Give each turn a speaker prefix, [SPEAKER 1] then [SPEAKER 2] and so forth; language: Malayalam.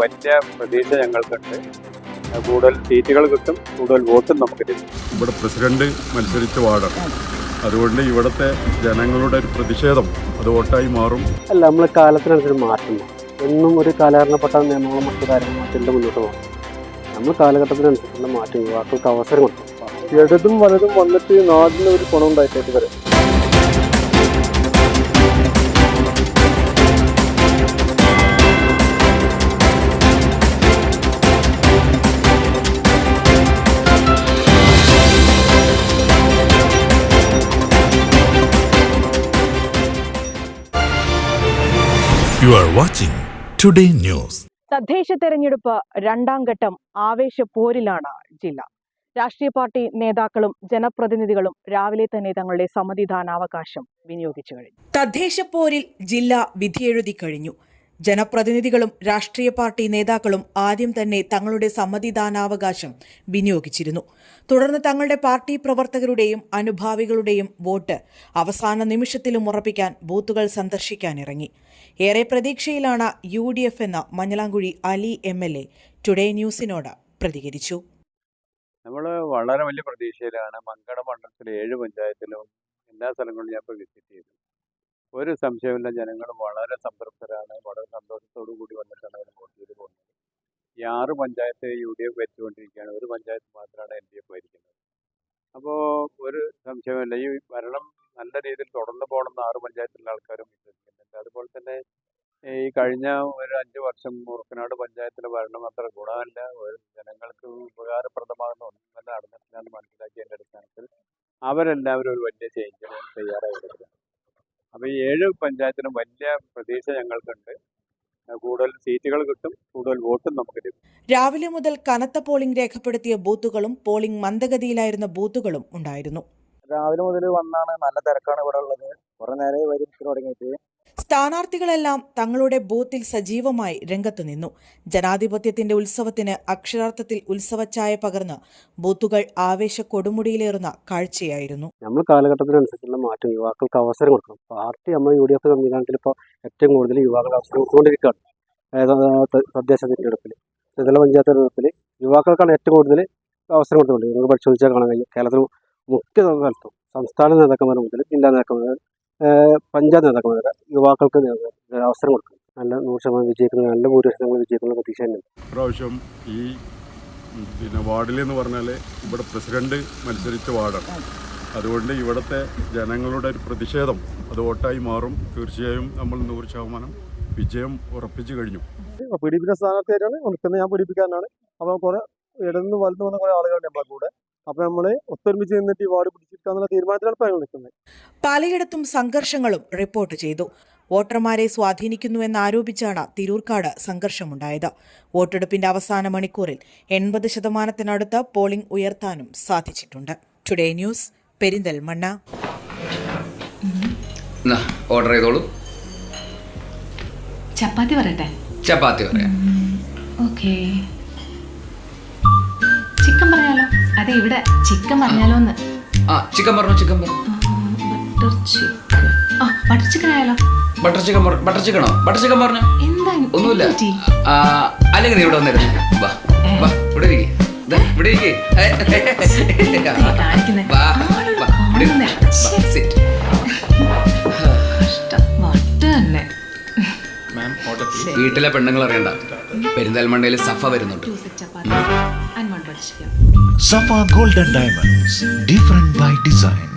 [SPEAKER 1] വലിയ പ്രതീക്ഷ ഞങ്ങൾക്കുണ്ട്. കൂടുതൽ സീറ്റുകൾ കിട്ടും കൂടുതൽ വോട്ടും നമുക്ക് ലഭിക്കും.
[SPEAKER 2] ഇവിടെ പ്രസിഡന്റ് മത്സരിച്ച വാർഡാണ്. അതുകൊണ്ട് ഇവിടുത്തെ ജനങ്ങളുടെ ഒരു പ്രതിഷേധം അത് വോട്ടായി മാറും.
[SPEAKER 3] അല്ല നമ്മൾ കാലത്തിനനുസരിച്ച് മാറ്റുന്നു എന്നും ഒരു കാലഹരണപ്പെട്ട നിയമങ്ങളും മറ്റു കാര്യങ്ങളും മറ്റെല്ലാം മുന്നോട്ട് പോകും. നമ്മൾ കാലഘട്ടത്തിനനുസരിച്ചുള്ള മാറ്റം യുവാക്കൾക്ക് അവസരം കൊടുക്കും. ഇടതും വലതും വന്നിട്ട് നാടിന് ഒരു ഗുണം ഉണ്ടായിട്ട് വരെ
[SPEAKER 4] You are watching today news
[SPEAKER 5] തദ്ദേശ തെരഞ്ഞെടുപ്പ് രണ്ടാം ഘട്ടം ആവേശപ്പോരിലാണ് ജില്ല. രാഷ്ട്രീയ പാർട്ടി നേതാക്കളും ജനപ്രതിനിധികളും രാവിലെ തന്നെ തങ്ങളുടെ സമ്മതിദാനാവകാശം വിനിയോഗിച്ചു കഴിഞ്ഞു. തദ്ദേശ പോരിൽ ജില്ല വിധിയെഴുതി കഴിഞ്ഞു. ജനപ്രതിനിധികളും രാഷ്ട്രീയ പാർട്ടി നേതാക്കളും ആദ്യം തന്നെ തങ്ങളുടെ സമ്മതിദാനാവകാശം വിനിയോഗിച്ചിരുന്നു. തുടർന്ന് തങ്ങളുടെ പാർട്ടി പ്രവർത്തകരുടെയും അനുഭാവികളുടെയും വോട്ട് അവസാന നിമിഷത്തിലും ഉറപ്പിക്കാൻ ബൂത്തുകൾ സന്ദർശിക്കാനിറങ്ങി. ഏറെ പ്രതീക്ഷയിലാണ് യു ഡി എഫ് എന്ന Manjalamkuzhi Ali M L A today ന്യൂസിനോട് പ്രതികരിച്ചു.
[SPEAKER 1] നമ്മൾ വളരെ വലിയ പ്രതീക്ഷയിലാണ് മങ്കട മണ്ഡലത്തിലെ ഏഴ് പഞ്ചായത്തിലും എല്ലാ സ്ഥലങ്ങളിലും ഞാൻ വിസിറ്റ് ചെയ്തു. ഒരു സംശയമില്ല ജനങ്ങൾ വളരെ സംതൃപ്തരാണ്. വളരെ സന്തോഷത്തോടു കൂടി വന്നിട്ടാണ് അവർ വോട്ട് ചെയ്ത് പോകുന്നത്. ഈ ആറ് പഞ്ചായത്ത് യു ഡി എഫ് ഭരിച്ചുകൊണ്ടിരിക്കുകയാണ്. ഒരു പഞ്ചായത്ത് മാത്രമാണ് എൽ ഡി എഫ് ഭരിക്കുന്നത്. അപ്പോൾ ഒരു സംശയമില്ല ഈ ഭരണം നല്ല രീതിയിൽ തുടർന്ന് പോകണമെന്ന് ആറ് പഞ്ചായത്തിലുള്ള ആൾക്കാരും വിശ്വസിക്കുന്നുണ്ട്. അതുപോലെ തന്നെ ഈ കഴിഞ്ഞ ഒരു അഞ്ച് വർഷം മുറുക്കനാട് പഞ്ചായത്തിലെ ഭരണം അത്ര ഗുണമല്ല. ഒരു ജനങ്ങൾക്ക് ഉപകാരപ്രദമാകുന്ന ഒന്നും തന്നെ നടന്നിട്ടില്ലാന്ന് മനസ്സിലാക്കിയതിന്റെ അടിസ്ഥാനത്തിൽ അവരെല്ലാവരും ഒരു വലിയ ചേഞ്ചിന് തയ്യാറായി വരുന്നത് അപ്പോൾ ഈ ഏഴ് പഞ്ചായത്തിനും വലിയ പ്രതീക്ഷ ഞങ്ങൾക്കുണ്ട്. കൂടുതൽ സീറ്റുകൾ കിട്ടും കൂടുതൽ വോട്ടും നമുക്ക് ലഭിക്കും
[SPEAKER 5] രാവിലെ മുതൽ കനത്ത പോളിംഗ് രേഖപ്പെടുത്തിയ ബൂത്തുകളും പോളിംഗ് മന്ദഗതിയിലായിരുന്ന ബൂത്തുകളും ഉണ്ടായിരുന്നു.
[SPEAKER 3] രാവിലെ മുതൽ വന്നാണ് നല്ല തിരക്കാണ് ഇവിടെ ഉള്ളത്. കുറെ നേരം വരും തുടങ്ങിയിട്ട്.
[SPEAKER 5] സ്ഥാനാർത്ഥികളെല്ലാം തങ്ങളുടെ ബൂത്തിൽ സജീവമായി രംഗത്തു നിന്നു. ജനാധിപത്യത്തിന്റെ ഉത്സവത്തിന് അക്ഷരാർത്ഥത്തിൽ ഉത്സവച്ചായ പകർന്ന് ബൂത്തുകൾ ആവേശ കൊടുമുടിയിലേറുന്ന കാഴ്ചയായിരുന്നു.
[SPEAKER 3] നമ്മൾ കാലഘട്ടത്തിനനുസരിച്ചുള്ള മാറ്റം യുവാക്കൾക്ക് അവസരം കൊടുക്കണം. പാർട്ടി നമ്മൾ യു ഡി എഫ് സംവിധാനത്തിൽ ഇപ്പോൾ ഏറ്റവും കൂടുതൽ യുവാക്കൾ അവസരം കൊടുത്തുകൊണ്ടിരിക്കുകയാണ് തദ്ദേശ തിരഞ്ഞെടുപ്പിൽ ത്രിതല പഞ്ചായത്ത് തിരഞ്ഞെടുപ്പിൽ യുവാക്കൾക്കാണ് ഏറ്റവും കൂടുതൽ അവസരം കൊടുത്തുകൊണ്ട് നമുക്ക് പരിശോധിച്ചാൽ കാണാൻ കഴിയും. കേരളത്തിൽ മുഖ്യ സ്ഥലത്തും സംസ്ഥാന നേതാക്കന്മാർ മുതൽ ജില്ലാ നേതാക്കന്മാർ പഞ്ചായത്ത് നേതാക്കന്മാർ വരെ യുവാക്കൾക്ക് അവസരം കൊടുക്കും. നല്ല നൂറ് ശതമാനം വിജയിക്കുന്ന നല്ല ഭൂരിപക്ഷം വിജയിക്കുന്ന പ്രതീക്ഷ തന്നെ.
[SPEAKER 2] ഇപ്രാവശ്യം ഈ പിന്നെ വാർഡിൽ എന്ന് പറഞ്ഞാൽ ഇവിടെ പ്രസിഡന്റ് മത്സരിച്ച വാർഡാണ്. അതുകൊണ്ട് ഇവിടുത്തെ ജനങ്ങളുടെ ഒരു പ്രതിഷേധം അത് വോട്ടായി മാറും. തീർച്ചയായും നമ്മൾ നൂറ് ശതമാനം വിജയം ഉറപ്പിച്ചു കഴിഞ്ഞു.
[SPEAKER 3] പീഡിപ്പിക്കുന്ന സ്ഥാനാർത്ഥിയായിട്ടാണ് നിൽക്കുന്നത്. ഞാൻ പീഡിപ്പിക്കാനാണ് അപ്പോൾ കുറെ ഇടന്ന് വലുന്ന് വന്ന കുറെ ആളുകളുണ്ട് നമ്മളെ കൂടെ. അപ്പോൾ നമ്മൾ ഒത്തൊരുമിച്ച് നിന്നിട്ട് ഈ വാർഡ് പിടിച്ചെടുക്കാന്നുള്ള തീരുമാനത്തിലാണ് ഇപ്പോൾ നിൽക്കുന്നത്.
[SPEAKER 5] പലയിടത്തും സംഘർഷങ്ങളും റിപ്പോർട്ട് ചെയ്തു. വോട്ടർമാരെ സ്വാധീനിക്കുന്നുവെന്നാരോപിച്ചാണ് തിരൂർക്കാട് സംഘർഷമുണ്ടായത്. വോട്ടെടുപ്പിന്റെ അവസാന മണിക്കൂറിൽ എൺപത് ശതമാനത്തിനടുത്ത് പോളിംഗ് ഉയർത്താനും സാധിച്ചിട്ടുണ്ട്. Today news Perinthalmanna.
[SPEAKER 6] ഓർഡർ ചെയ്തോളൂ.
[SPEAKER 7] ചപ്പാത്തി പറയട്ടെ?
[SPEAKER 6] ചപ്പാത്തി പറയാം.
[SPEAKER 7] ഓക്കെ. അതെ ഇവിടെ ചിക്കൻ പറഞ്ഞാലോന്ന്.
[SPEAKER 6] ആ ചിക്കൻ പറഞ്ഞു ചിക്കൻ പറഞ്ഞു.
[SPEAKER 7] Butter chicken. ആ ബട്ടർ ചിക്കൻ ആയാലോ?
[SPEAKER 6] ബട്ടർ ചിക്കൻ ബട്ടർ ചിക്കനോ? ബട്ടർ ചിക്കൻ പറഞ്ഞു.
[SPEAKER 7] എന്താ
[SPEAKER 6] ഒന്നുമില്ല. ആ, അല്ലെങ്കിൽ നീ ഇവിടെ വന്നിരുന്നു. വാ വാ ഇവിടെ ഇരിക്കേ. ഇവിടെ ഇരിക്കേ? വാ വാ ഇവിടെ വീട്ടിലെ പെണ്ണുങ്ങൾ അറിയണ്ട. പെരിന്തൽമണ്ണയിൽ സഫ വരുന്നുണ്ട്.
[SPEAKER 7] Safa golden diamonds different by butter